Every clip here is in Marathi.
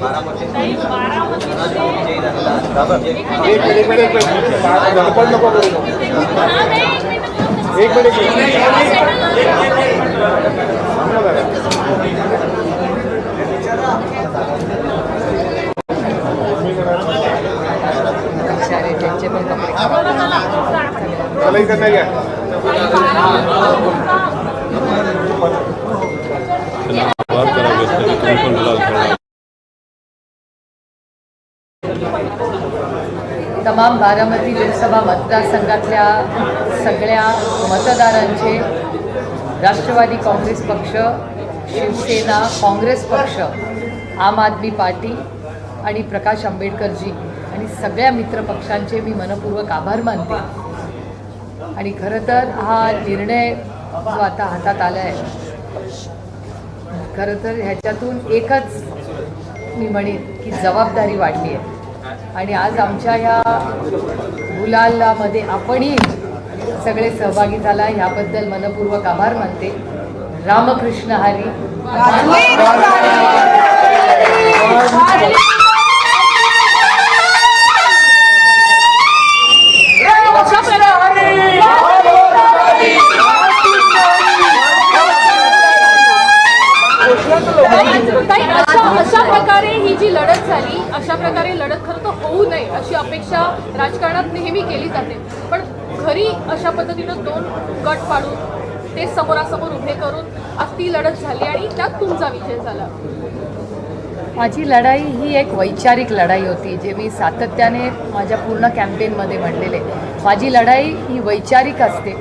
एक मिनिट एक मिनिट गडबड नको करू। एक मिनिट थांबा जरा. चला इथं नाही बारामती लोकसभा मतदारसंघातल्या सगळ्या मतदारांचे राष्ट्रवादी काँग्रेस पक्ष शिवसेना काँग्रेस पक्ष आम आदमी पार्टी आणि प्रकाश आंबेडकरजी आणि सगळ्या मित्रपक्षांचे मी मनपूर्वक आभार मानते. आणि खरं तर हा निर्णय जो आता हातात आला आहे खरं तर ह्याच्यातून एकच मी म्हणेन की जबाबदारी वाढली आहे. आणि आज आमच्या ह्या गुलालामध्ये आपणही सगळे सहभागी झाला. ह्याबद्दल मनपूर्वक आभार मानते. रामकृष्ण हरी. अशा प्रकारे ही जी लढत झाली अशा प्रकारे लढत खरं तर होऊ नये अशी अपेक्षा राजकारणात नेहमी केली जाते. पण खरी अशा पद्धतीनं दोन गट पाडून ते समोरासमोर उभे करून आज ती लढत झाली आणि त्यात तुमचा विजय झाला. माझी लढाई ही एक वैचारिक लढाई होती जे मी सातत्याने माझ्या पूर्ण कॅम्पेनमध्ये म्हणलेले माझी लढाई ही वैचारिक असते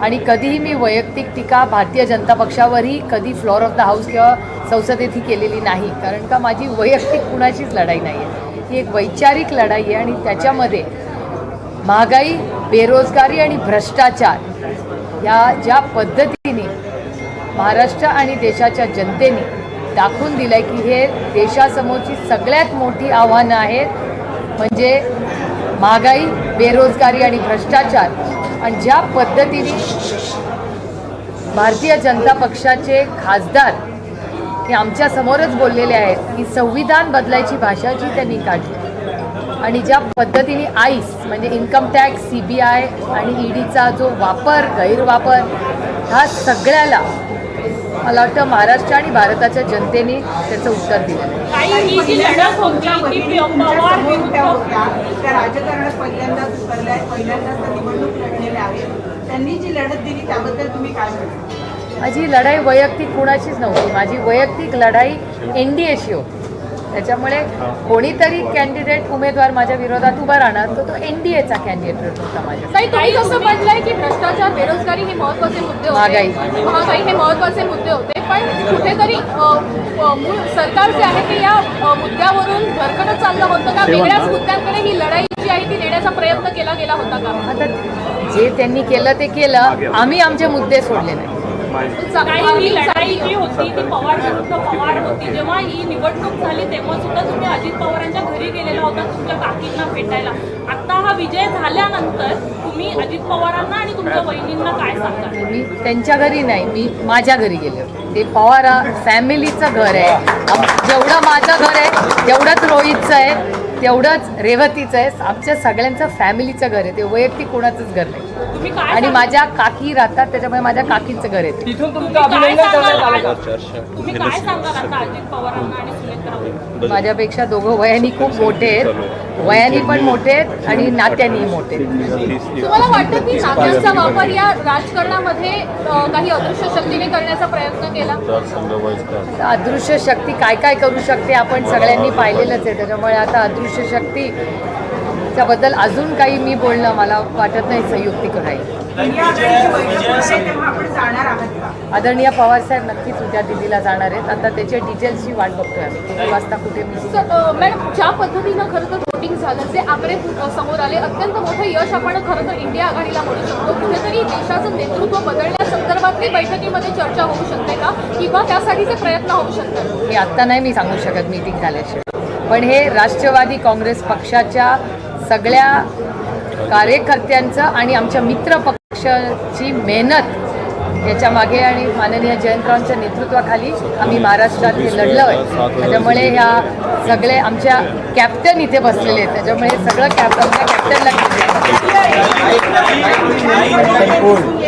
आणि कधीही मी वैयक्तिक टीका भारतीय जनता पक्षावरही कधी फ्लोअर ऑफ द हाऊस किंवा संसदेत ही केलेली नाही कारण का माझी वैयक्तिक कुणाचीच लढाई नाही आहे ही एक वैचारिक लढाई आहे आणि त्याच्यामध्ये महागाई बेरोजगारी आणि भ्रष्टाचार या ज्या पद्धतीने महाराष्ट्र आणि देशाच्या जनतेने दाखवून दिलं आहे की हे देशासमोरची सगळ्यात मोठी आव्हानं आहेत म्हणजे महागाई बेरोजगारी आणि भ्रष्टाचार. आणि ज्या पद्धतीने भारतीय जनता पक्षाचे खासदार हे आमच्यासमोरच बोललेले आहेत. की संविधान बदलायची भाषा जी त्यांनी काढली. आणि ज्या पद्धतीने आईस म्हणजे income tax C B I आणि ईडीचा जो वापर गैरवापर ह्या सगळ्याला मला वाटतं महाराष्ट्र आणि भारताच्या जनतेने त्याचं उत्तर दिलं. ही त्यांनी जी लढत दिली त्याबद्दल तुम्ही काय म्हणता माझी लढाई वैयक्तिक कुणाचीच नव्हती. माझी वैयक्तिक लढाई एन डी एशी होती. त्याच्यामुळे कोणीतरी कॅन्डिडेट उमेदवार माझ्या विरोधात उभा राहणार तर तो एन डी एचा कॅन्डिडेट होता माझ्या की भ्रष्टाचार बेरोजगारी हे महत्त्वाचे मुद्दे होते. महागाई. महागाई हे महत्त्वाचे मुद्दे होते. पण कुठेतरी मूळ सरकार जे आहे ते या मुद्द्यावरून भरकटत चाललं होतं का? वेगळ्याच मुद्द्यांकडे ही लढाई जी आहे ती नेण्याचा प्रयत्न केला गेला होता का? आता जे त्यांनी केलं ते केलं. आम्ही आमचे मुद्दे सोडले नाही. काही ही लढाई जी होती ती पवार विरुद्ध पवार होती. जेव्हा ही निवडणूक झाली तेव्हा सुद्धा तुम्ही अजित पवारांच्या घरी गेलेला होता तुमच्या काकींना भेटायला. आता हा विजय झाल्यानंतर तुम्ही अजित पवारांना आणि तुमच्या वहिनींना काय सांगता मी त्यांच्या घरी नाही मी माझ्या घरी गेले होते. ते पवार फॅमिलीचं घर आहे. जेवढं माझं घर आहे तेवढंच रोहितचं आहे. तेवढंच रेवतीचं आहे. आमच्या सगळ्यांचं फॅमिलीचं घर आहे. ते वैयक्तिक कोणाचंच घर नाही. आणि? माझ्या काकी राहतात त्याच्यामुळे माझ्या काकींचं घर आहे ते. तिथून तुमचं काय अभिनंदन करण्यात आलं का? सांगाल तुम्ही काय सांगाल आता अजित पवारांना आणि सुनेत्रांना माझ्यापेक्षा दोघं वयानी खूप मोठे आहेत. वयानी पण मोठे आहेत आणि नात्यानीही मोठे आहेत. तुम्हाला वाटतं की नात्यांचा वापर या राजकारणामध्ये काही अदृश्य शक्तीने करण्याचा प्रयत्न केला? अदृश्य शक्ती काय काय करू शकते आपण सगळ्यांनी पाहिलेलंच आहे. त्याच्यामुळे आता अदृश्य शक्ती. त्याबद्दल अजून काही मी बोलणं मला वाटत नाही संयुक्तिक राहील इंडिया आघाडीची बैठक होणार आहे. तेव्हा आपण जाणार आहात का आदरणीय पवारसाहेब नक्कीच उद्या दिल्लीला जाणार आहेत. आता त्याच्या डिटेल्सची वाट बघतोय आम्ही. किती वाजता कुठे मॅडम ज्या पद्धतीनं खरं तर वोटिंग झालं जे आकडे समोर आले अत्यंत मोठं यश आपण खरं तर इंडिया आघाडीला म्हणू शकतो. कुठेतरी देशाचं नेतृत्व बदलण्यासंदर्भातली बैठकीमध्ये चर्चा होऊ शकते का? किंवा त्यासाठीचे प्रयत्न होऊ शकतात? मी आत्ता नाही मी सांगू शकत मीटिंग झाल्याशिवाय. पण हे राष्ट्रवादी काँग्रेस पक्षाच्या सगळ्या कार्यकर्त्यांचं आणि आमच्या मित्र पक्षाची मेहनत याच्या मागे आणि माननीय जयंतरावांच्या नेतृत्वाखाली आम्ही महाराष्ट्रात हे लढलो आहे. त्याच्यामुळे ह्या सगळे आमच्या कॅप्टन इथे बसलेले आहेत. त्याच्यामुळे सगळं कॅप आमच्या येईल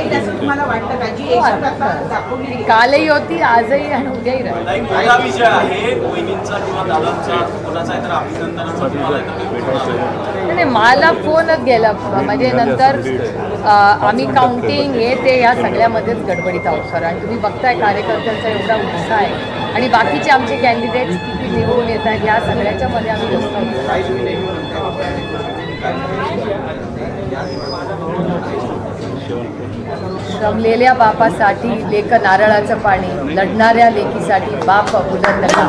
कालही होती आजही आणि उद्याही विषय आहे. नाही मला फोनच गेला. म्हणजे नंतर आम्ही काउंटिंग हे ते या सगळ्यामध्येच गडबडीत आहोत सर आणि तुम्ही बघताय कार्यकर्त्यांचा एवढा उत्साह आहे. आणि बाकीचे आमचे कॅन्डिडेट्स किती निवडून येत आहेत या सगळ्याच्या मध्ये आम्ही बसतो श्रमलेल्या बापासाठी लेख नारळाचं पाणी लढणाऱ्या लेकीसाठी बाप बुलंद हा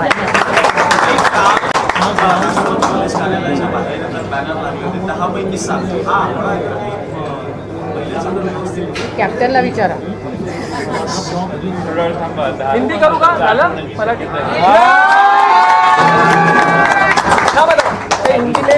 कॅप्टनला विचारा. हिंदी करू का? झालं? मराठी? हिंदीने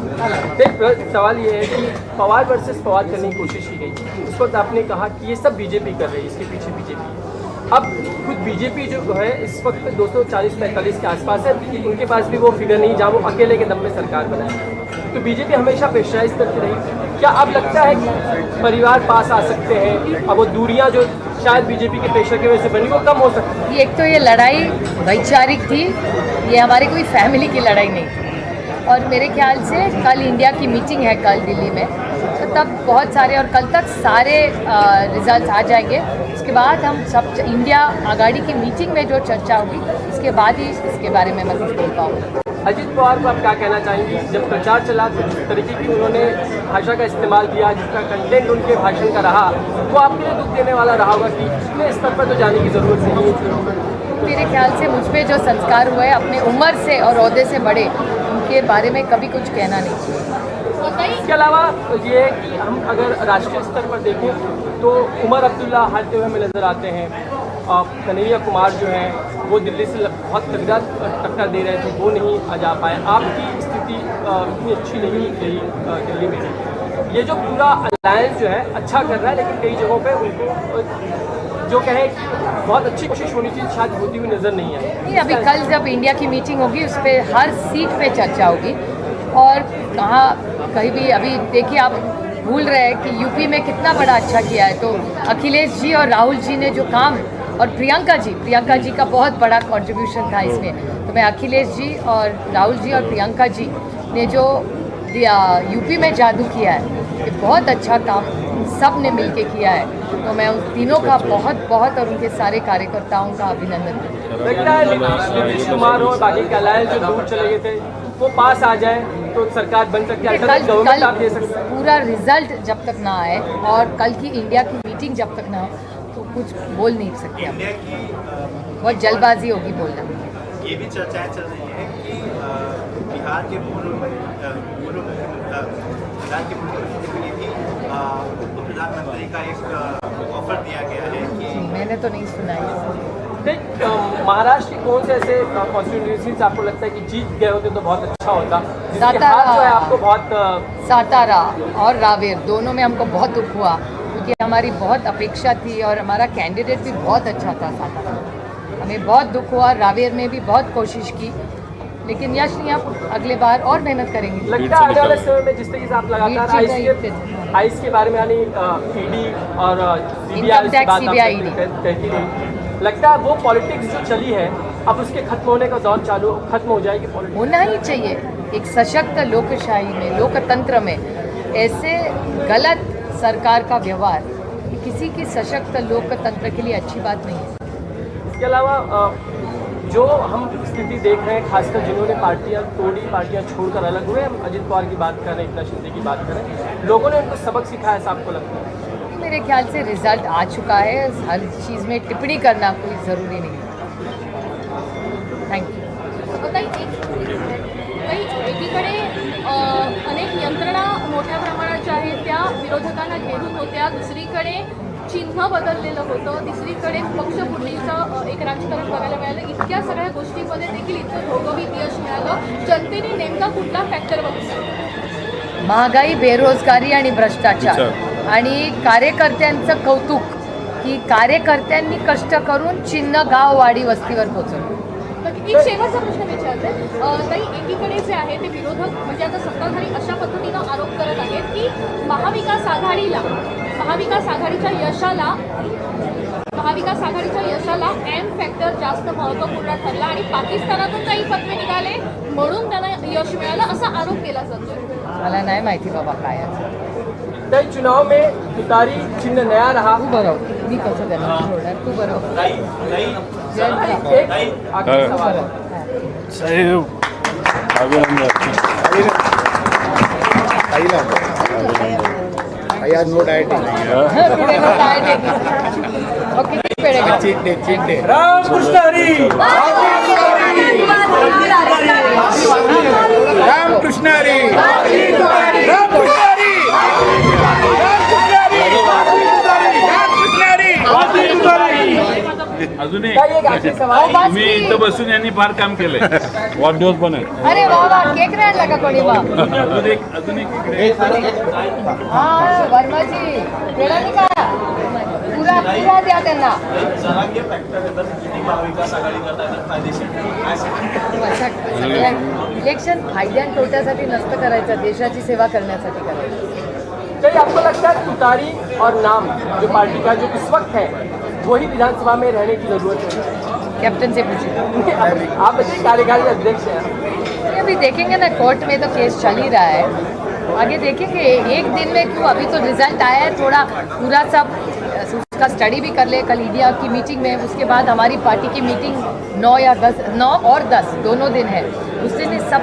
सवाल ये है कि पवार वर्सेस पवार करने की कोशिश की गई उस वक्त आपने कहा कि ये सब बीजेपी कर रही है, इसके पीछे बीजेपी अब खुद बीजेपी जो है, इस वक्त 240 पैंतालीस के आसपास है उनके पास भी वो फिगर नहीं, जहाँ वो अकेले के दम में सरकार बनाए तो बीजेपी हमेशा प्रेशराइज करती रही। क्या अब लगता है कि परिवार पास आ सकते हैं? अब वो दूरियाँ जो शायद बीजेपी के प्रेशर की वजह से बनी, वो कम हो सकती है। एक तो ये लड़ाई वैचारिक थी। ये हमारी कोई फैमिली की लड़ाई नहीं थी। और मेरे ख्याल से कल इंडिया की मीटिंग है कल दिल्ली में। तो तब बहुत सारे और कल तक सारे रिज़ल्ट आ जाएँगे। उसके बाद हम सब इंडिया आगाड़ी की मीटिंग में जो चर्चा होगी उसके बाद ही इसके बारे में मैं कुछ बोल पाऊँगी अजित पवार को आप क्या कहना चाहेंगे? जब प्रचार चला तो जिस तरीके की उन्होंने भाषा का इस्तेमाल किया जिसका कंटेंट उनके भाषण का रहा वो आपके लिए दुख देने वाला रहा होगा कि इतने स्तर पर तो जाने की ज़रूरत नहीं है। मेरे ख्याल से मुझ पर जो संस्कार हुए अपने उम्र से और अहदे से बड़े उनके बारे में कभी कुछ कहना नहीं चाहिए। इसके अलावा ये कि हम अगर राष्ट्रीय स्तर पर देखें तो उमर अब्दुल्ला हारते हुए हमें नज़र आते हैं। कन्हैया कुमार जो हैं, वो दिल्ली से बहुत तगड़ा टक्कर दे रहे थे, वो नहीं आ जा पाए। आपकी स्थिति इतनी अच्छी नहीं रही दिल्ली में। ये जो पूरा अलायंस जो है अच्छा कर रहा है, लेकिन कई जगहों पे उनको जो कहे, बहुत अच्छी कोशिश होनी चाहिए, शायद होती हुई नज़र नहीं आई। अभी कल जब इंडिया की मीटिंग होगी, उस पर हर सीट पे चर्चा होगी। और कहाँ, कहीं भी, अभी देखिए, आप भूल रहे हैं कि यूपी में कितना बड़ा अच्छा किया है। तो अखिलेश जी और राहुल जी ने जो काम, और प्रियंका जी प्रियंका जी का बहुत बड़ा कंट्रीब्यूशन था इसमें। तो मैं अखिलेश जी और राहुल जी और प्रियंका जी ने जो यूपी में जादू किया है, ये बहुत अच्छा काम उन सबने मिलके किया है। तो मैं उन तीनों का बहुत बहुत और उनके सारे कार्यकर्ताओं का अभिनंदन करती हूँ। लगता है नीतीश नीतीश कुमार और बाकी के जो दूर चले गए थे वो पास आ जाए तो सरकार बन सकती है। कल अल्टरनेट गवर्नमेंट आप दे सकते पूरा रिज़ल्ट जब तक ना आए और कल की इंडिया की मीटिंग जब तक ना हो तो कुछ बोल नहीं सकते हम। की बहुत जल्दबाजी होगी बोलना। ये भी चर्चाएँ चल रही हैं कि बिहार के पूर्व पूर्व बिहार के पूर्व मुख्यमंत्री को भी प्रधानमंत्री का एक ऑफ़र दिया गया है कि मैंने तो नहीं सुना है देख, महाराष्ट्र के कौन से ऐसे कॉन्स्टिट्यूंसीज आपको लगता है कि जीत गए होते तो बहुत अच्छा होता? सातारा। है आपको बहुत सातारा और रावेर दोनों में हमको बहुत दुख हुआ क्योंकि हमारी बहुत अपेक्षा थी और हमारा कैंडिडेट भी बहुत अच्छा था सातारा। हमें बहुत दुख हुआ रावेर में भी बहुत कोशिश की लेकिन यश नहीं आप अगले बार और मेहनत करेंगे। लगता है आने वाले समय में जिस तरीके से आप लगातार आइस के थे। आइस के बारे में यानी ईडी और सीबीआई लगता है वो पॉलिटिक्स जो चली है अब उसके खत्म होने का दौर चालू खत्म हो जाएगी पॉलिटिक्स। होना ही चाहिए। एक सशक्त लोकशाही में लोकतंत्र में ऐसे गलत सरकार का व्यवहार किसी की सशक्त लोकतंत्र के लिए अच्छी बात नहीं है। इसके अलावा जो हम स्थिति देख रहे हैं खासकर जिन्होंने पार्टियाँ तोड़ी पार्टियाँ छोड़कर अलग हुए। हम अजित पवार की बात कर रहे हैं एकनाथ शिंदे की बात कर रहे हैं। लोगों ने उनको सबक सिखाया ऐसा आपको लगता है? मेरे ख्याल से रिज़ल्ट आ चुका है। हर चीज़ में टिप्पणी करना कोई ज़रूरी नहीं है। थैंक यू एकीकडे अनेक यंत्रणा मोठ्या प्रमाणाच्या आहेत त्या विरोधकांना घेरून होत्या दुसरीकडे चिन्ह बदललेलं होतं. तिसरीकडे पक्षपूर्तीचं अ, एक राजकारण बघायला मिळालं. इतक्या सगळ्या गोष्टींमध्ये देखील इतकं घवघवीत यश मिळालं. जनतेने नेमका कुठला फॅक्टर बघितला? महागाई बेरोजगारी आणि भ्रष्टाचार. आणि कार्यकर्त्यांचं कौतुक की कार्यकर्त्यांनी कष्ट करून चिन्ह गाव वाडी वस्तीवर पोहोचवलं. एक शेवटचा प्रश्न विचारते. ताई एकीकडे जे आहे ते विरोधक म्हणजे आता सत्ताधारी अशा पद्धतीनं आरोप करत आहेत की महाविकास आघाडीला महाविकास आघाडीच्या यशाला महाविकास आघाडीच्या यशाला एम फॅक्टर जास्त महत्त्वपूर्ण ठरला आणि पाकिस्तानातून काही फतवे निघाले म्हणून त्यांना यश मिळालं असा आरोप केला जातो मला नाही माहिती बाबा काय आहे. कई चुनाव में तुतारी चिन्ह नया रहा। तू बरोबर मी कसं त्यांना सोडणार? तू बरोबर एक आखिरी सवाल. बरोबर आज नो डायटिंग हा, पुढे मग काय ते? मग किती पेढे खाऊ? Cheat day cheat day Ramkrishna Hari Ram Krishna Hari काही एक आखिरी सवाल. बास तुम्ही की. इथं बसून यांनी फार काम केलंय. वाढदिवस पण आहे. अरे वा वा केक नाही आणला का कोणी बा? अजून एक अजून एक इकडे. हा वर्माजी पेढा नाही का पुरा पुरा द्या त्यांना. जरांगे फॅक्टर येतात किती महाविकास आघाडी करता येतात फायदेशीर इलेक्शन फायद्या आणि तोट्यासाठी नसतं करायचं देशाची सेवा करण्यासाठी करायचं. कहीं आपको लगता है तुतारी और नाम जो पार्टी का जो इस वक्त है वही विधानसभा में रहने की ज़रूरत है। कैप्टन से पूछिए। आप बताइए कार्यकारी अध्यक्ष हैं अभी देखेंगे ना कोर्ट में तो केस चल ही रहा है। आगे देखेंगे एक दिन में क्यों? अभी तो रिज़ल्ट आया है थोड़ा पूरा सब उसका स्टडी भी कर ले कल ईडिया की मीटिंग में उसके बाद हमारी पार्टी की मीटिंग नौ या दस नौ और दस दोनों दिन है। उस दिन सब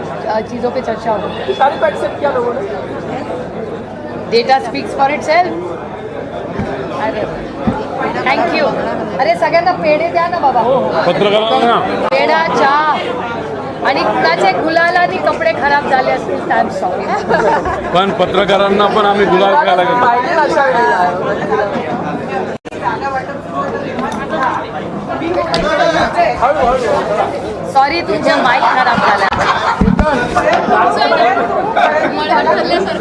चीज़ों पे चर्चा होगी किया लोगों ने? Data speaks for itself thank you अरे सगळ्यांना पेढे द्या ना बाबा. पत्रकारांना पेढा चहा. आणि कुणाचे गुलालानी कपडे खराब झाले असतील तर सॉरी पण पत्रकारांना पण आम्ही गुलाल गेलो हळूहळू सॉरी तुमच्या माईक खराब झाला.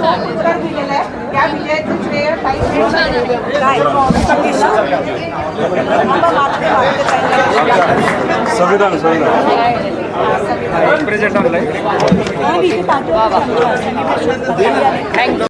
त्या विजयाचं संविधान संविधान. प्रेझेंट वा थँक्यू